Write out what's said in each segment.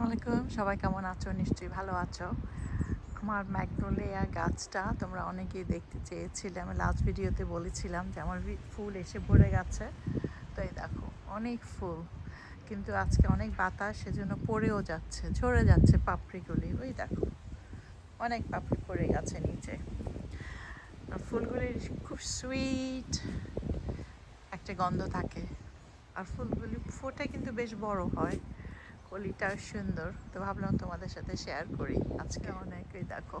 আসসালামু আলাইকুম। সবাই কেমন আছো? নিশ্চয়ই ভালো আছো। আমার ম্যাগনোলিয়া গাছটা তোমরা অনেকেই দেখতে চেয়েছিলে। আমি লাস্ট ভিডিওতে বলেছিলাম যে আমার ফুল এসে ভরে গেছে। তো এই দেখো, অনেক ফুল। কিন্তু আজকে অনেক বাতাস, সেজন্য পড়েও যাচ্ছে, ঝরে যাচ্ছে পাপড়িগুলি। ওই দেখো, অনেক পাপড়ি পড়ে গেছে নিচে। আর ফুলগুলির খুব সুইট একটা গন্ধ থাকে। আর ফুলগুলি ফোটে কিন্তু বেশ বড় হয়। কলিটাও সুন্দর। তো ভাবলাম তোমাদের সাথে শেয়ার করি আজকে। অনেকেই দেখো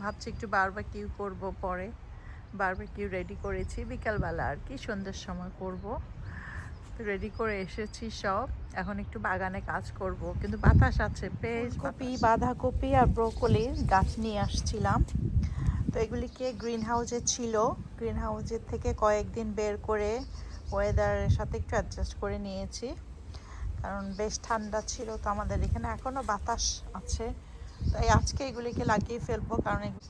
ভাবছি একটু বারবার কিউ করব পরে। বারবার কিউ রেডি করেছি। বিকালবেলা আর কি সন্ধ্যের সময় করব। তো রেডি করে এসেছি সব। এখন একটু বাগানে কাজ করব। কিন্তু বাতাস আছে বেশ কপি বাঁধাকপি আর ব্রোকলি গাছ নিয়ে আসছিলাম। তো এগুলিকে গ্রিন হাউসে ছিল। গ্রিন হাউসের থেকে কয়েকদিন বের করে ওয়েদারের সাথে একটু অ্যাডজাস্ট করে নিয়েছি। কারণ বেশ ঠান্ডা ছিল তো আমাদের এখানে এখনও বাতাস আছে। তাই আজকে এগুলিকে লাগিয়ে ফেলব কারণ এগু-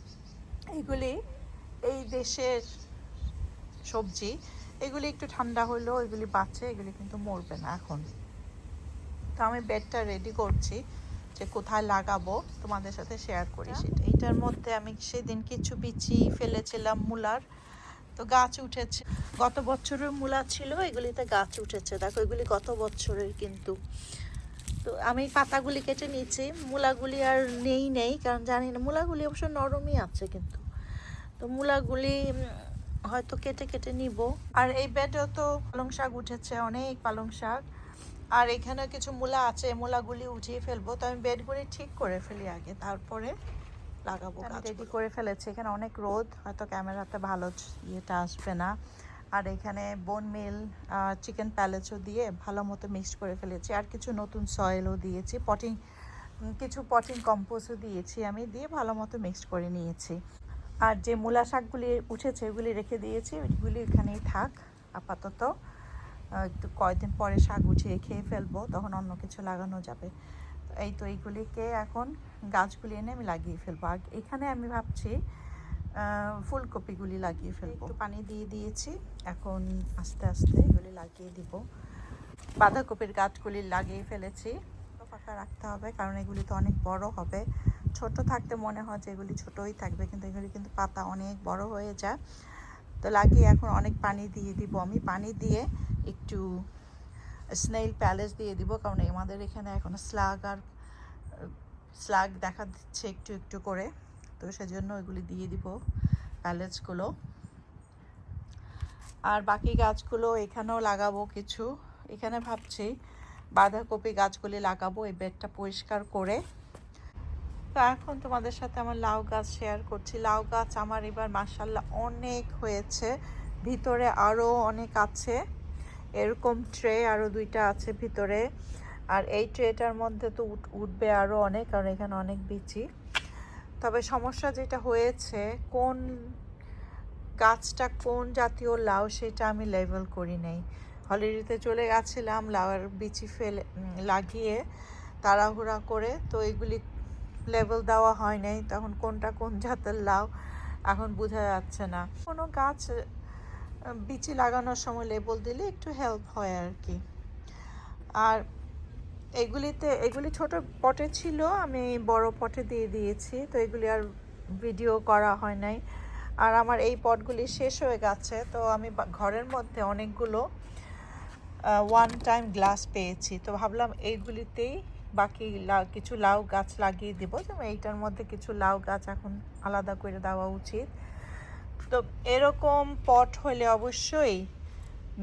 এগুলি এই দেশের সবজি। এগুলি একটু ঠান্ডা হলেও এগুলি বাঁচে এগুলি কিন্তু মরবে না এখন। তো আমি বেডটা রেডি করছি যে কোথায় লাগাবো তোমাদের সাথে শেয়ার করি সেটা। এইটার মধ্যে আমি সেদিন কিছু বিচি ফেলেছিলাম মূলার। তো গাছ উঠেছে। গত বছরের মূলা ছিল, এগুলিতে গাছ উঠেছে। দেখো, এগুলি গত বছরের কিন্তু। তো আমি পাতাগুলি কেটে নিয়েছি। মূলাগুলি আর নেই নেই, কারণ জানি না। মূলাগুলি অবশ্য নরমই আছে কিন্তু। তো মূলাগুলি হয়তো কেটে কেটে নিব। আর এই বেডেও তো পালং শাক উঠেছে, অনেক পালং শাক। আর এখানে কিছু মূলা আছে, মূলাগুলি উঠিয়ে ফেলব। তো আমি বেডগুলি ঠিক করে ফেলি আগে, তারপরে লাগাবো রেডি করে ফেলেছি। এখানে অনেক রোদ হয়তো ক্যামেরাতে ভালো ইয়েটা আসবে না। আর এখানে বোন মিল চিকেন প্যালেটও দিয়ে ভালো মতো মিক্সড করে ফেলেছি। আর কিছু নতুন সয়েলও দিয়েছি। পটিং কিছু পটিং কম্পোস্টও দিয়েছি আমি দিয়ে ভালো মতো মিক্সড করে নিয়েছি। আর যে মূলা শাকগুলি উঠেছে ওগুলি রেখে দিয়েছি। ওইগুলি এখানেই থাক আপাতত। একটু কয়েকদিন পরে শাক উঠিয়ে খেয়ে ফেলব তখন অন্য কিছু লাগানো যাবে। এই তো এইগুলিকে এখন গাছগুলি এনে আমি লাগিয়ে ফেলব। আর এখানে আমি ভাবছি ফুলকপিগুলি লাগিয়ে ফেলব। একটু পানি দিয়ে দিয়েছি। এখন আস্তে আস্তে এগুলি লাগিয়ে দিব। বাঁধাকপির গাছগুলি লাগিয়ে ফেলেছি। ফাঁকা রাখতে হবে কারণ এগুলি তো অনেক বড় হবে। ছোট থাকতে মনে হয় যে এগুলি ছোটই থাকবে কিন্তু এগুলি কিন্তু পাতা অনেক বড় হয়ে যায়। তো লাগিয়ে এখন অনেক পানি দিয়ে দিব। আমি পানি দিয়ে একটু স্নেইল প্যালেস দিয়ে দিব, কারণ আমাদের এখানে এখন স্লাগ আর, স্লাগ দেখা দিচ্ছে একটু একটু করে। তো সেজন্য ওইগুলি দিয়ে দিব প্যালেটসগুলো আর বাকি গাছগুলো এখানেও লাগাবো কিছু। এখানে ভাবছি বাঁধাকপি গাছগুলি লাগাবো, এই বেডটা পরিষ্কার করে। তো এখন তোমাদের সাথে আমার লাউ গাছ শেয়ার করছি। লাউ গাছ আমার এবার মাসাল্লাহ অনেক হয়েছে, ভিতরে আরও অনেক আছে। এরকম ট্রে আরও দুইটা আছে ভিতরে। আর এই ট্রেটার মধ্যে তো উঠ- উঠবে আরও অনেক, কারণ এখানে অনেক বিচি। তবে সমস্যা যেটা হয়েছে, কোন গাছটা কোন জাতীয় লাউ সেটা আমি লেভেল করি নাই। হলিডেতে চলে গেছিলাম, লাউয়ের বিচি ফেলে লাগিয়ে তাড়াহুড়া করে, তো এগুলি লেভেল দেওয়া হয় নাই। তখন কোনটা কোন জাতের লাউ এখন বোঝা যাচ্ছে না। কোনো গাছ বিচি লাগানোর সময় লেবল দিলে একটু হেল্প হয় আর কি আর এগুলিতে, এগুলি ছোট পটে ছিল, আমি বড় পটে দিয়ে দিয়েছি, তো এগুলি আর ভিডিও করা হয় নাই। আর আমার এই পটগুলি শেষ হয়ে গেছে, তো আমি ঘরের মধ্যে অনেকগুলো ওয়ান টাইম গ্লাস পেয়েছি। তো ভাবলাম এইগুলিতেই বাকি কিছু লাউ গাছ লাগিয়ে দেবো, যেমন এইটার মধ্যে কিছু লাউ গাছ এখন আলাদা করে দেওয়া উচিত। তো এরকম পট হলে অবশ্যই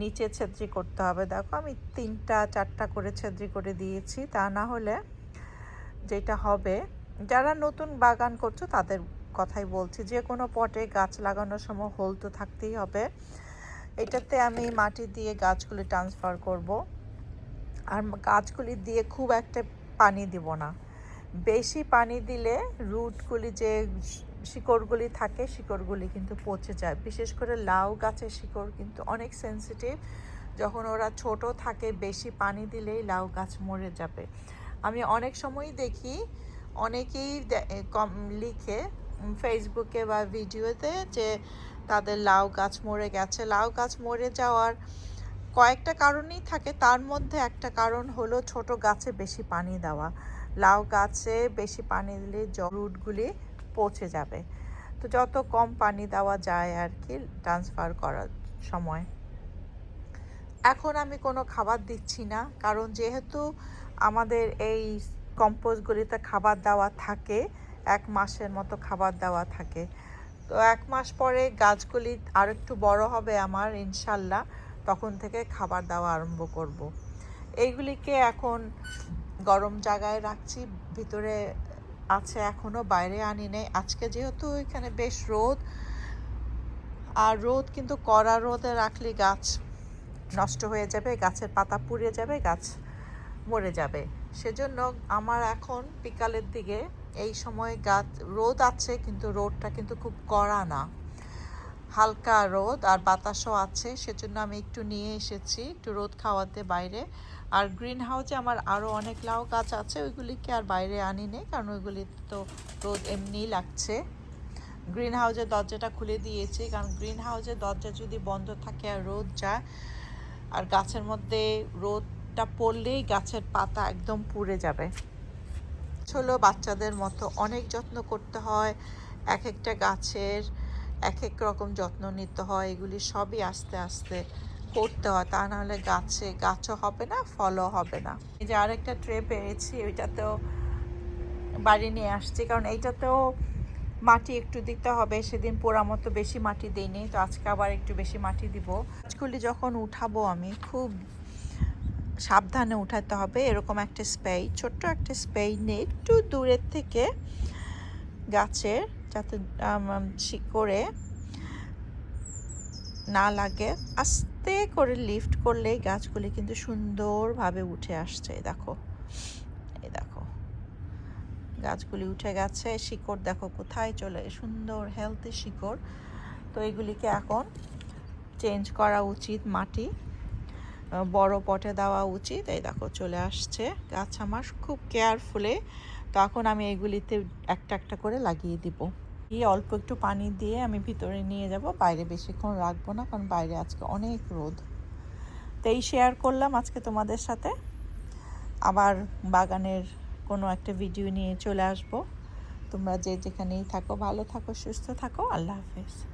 নিচে ছেদ্রি করতে হবে। দেখো আমি তিনটা, চারটা করে ছেদ্রি করে দিয়েছি। তা না হলে যেটা হবে, যারা নতুন বাগান করছ তাদের কথাই বলছি, যে কোনো পটে গাছ লাগানোর সময় হোল তো থাকতেই হবে। এটাতে আমি মাটি দিয়ে গাছগুলি ট্রান্সফার করব। আর গাছগুলি দিয়ে খুব একটা পানি দিব না। বেশি পানি দিলে রুটগুলি যে শিকড়গুলি থাকে, শিকড়গুলি কিন্তু পচে যায়। বিশেষ করে লাউ গাছের শিকড় কিন্তু অনেক সেনসিটিভ যখন ওরা ছোট থাকে, বেশি পানি দিলেই লাউ গাছ মরে যাবে। আমি অনেক সময়ই দেখি, অনেকেই কম, লিখে ফেসবুকে বা ভিডিওতে যে তাদের লাউ গাছ মরে গেছে। লাউ গাছ মরে যাওয়ার কয়েকটা কারণই থাকে। তার মধ্যে একটা কারণ হলো ছোট গাছে বেশি পানি দেওয়া। লাউ গাছে বেশি পানি দিলে রুটগুলি পচে যাবে। তো যত কম পানি দেওয়া যায় আর কি ট্রান্সফার করার সময়। এখন আমি কোনো খাবার দিচ্ছি না, কারণ যেহেতু আমাদের এই কম্পোস্টগুলিতে খাবার দেওয়া থাকে, এক মাসের মতো খাবার দেওয়া থাকে। তো এক মাস পরে গাছগুলি আর একটু বড় হবে আমার, ইনশাল্লাহ, তখন থেকে খাবার দেওয়া আরম্ভ করব। এইগুলিকে এখন গরম জায়গায় রাখছি, ভিতরে আছে এখনও বাইরে আনি নেই। আজকে যেহেতু এখানে বেশ রোদ, আর রোদ কিন্তু কড়া রোদে রাখলে গাছ নষ্ট হয়ে যাবে, গাছের পাতা পুড়ে যাবে, গাছ মরে যাবে। সেজন্য আমার এখন বিকালের দিকে এই সময় গাছ, রোদ আছে, কিন্তু রোদটা কিন্তু খুব কড়া না। হালকা রোদ আর বাতাসও আছে, সেজন্য আমি একটু নিয়ে এসেছি, একটু রোদ খাওয়াতে বাইরে। আর গ্রিন হাউসে আমার আরও অনেক লাউ গাছ আছে, ওইগুলিকে আর বাইরে আনি নেই, কারণ ওইগুলি তো রোদ এমনিই লাগছে। গ্রিন হাউসের দরজাটা খুলে দিয়েছি, কারণ গ্রিন হাউসের দরজা যদি বন্ধ থাকে আর রোদ যায়, আর গাছের মধ্যে রোদটা পড়লেই গাছের পাতা একদম পুড়ে যাবে। হলো বাচ্চাদের মতো অনেক যত্ন করতে হয়, এক একটা গাছের এক এক রকম যত্ন নিতে হয়, এগুলি সবই আস্তে আস্তে করতে হয়। তা নাহলে গাছে, গাছও হবে না, ফলও হবে না। এই যে আরেকটা ট্রে পেয়েছি, ওইটাতেও বাড়ি নিয়ে আসছি। কারণ এইটাতেও মাটি একটু দিতে হবে। সেদিন পোড়া মতো বেশি মাটি দিইনি, তো আজকে আবার একটু বেশি মাটি দিব। গাছগুলি যখন উঠাবো আমি, খুব সাবধানে উঠাতে হবে। এরকম একটা স্প্রে ছোট্ট একটা স্প্রে নিয়ে একটু দূরের থেকে গাছের যাতে শিকড়ে না লাগে। আস্তে করে লিফট করলেই গাছগুলি কিন্তু সুন্দরভাবে উঠে আসছে। দেখো, এই দেখো। গাছগুলি উঠে গেছে। শিকড় দেখো কোথায় চলে, সুন্দর হেলদি শিকড়। তো এগুলিকে এখন চেঞ্জ করা উচিত মাটি বড় পটে দেওয়া উচিত। এই দেখো, চলে আসছে। গাছ আমার খুব কেয়ারফুলে তখন আমি এগুলিতে একটা একটা করে লাগিয়ে দিব। দিয়ে অল্প একটু পানি দিয়ে আমি ভিতরে নিয়ে যাব। বাইরে বেশিক্ষণ রাখব না, কারণ বাইরে আজকে অনেক রোদ। তাই শেয়ার করলাম আজকে তোমাদের সাথে। আবার বাগানের কোনো একটা ভিডিও নিয়ে চলে আসব। তোমরা যে যেখানেই থাকো, ভালো থাকো, সুস্থ থাকো, আল্লাহ হাফেজ।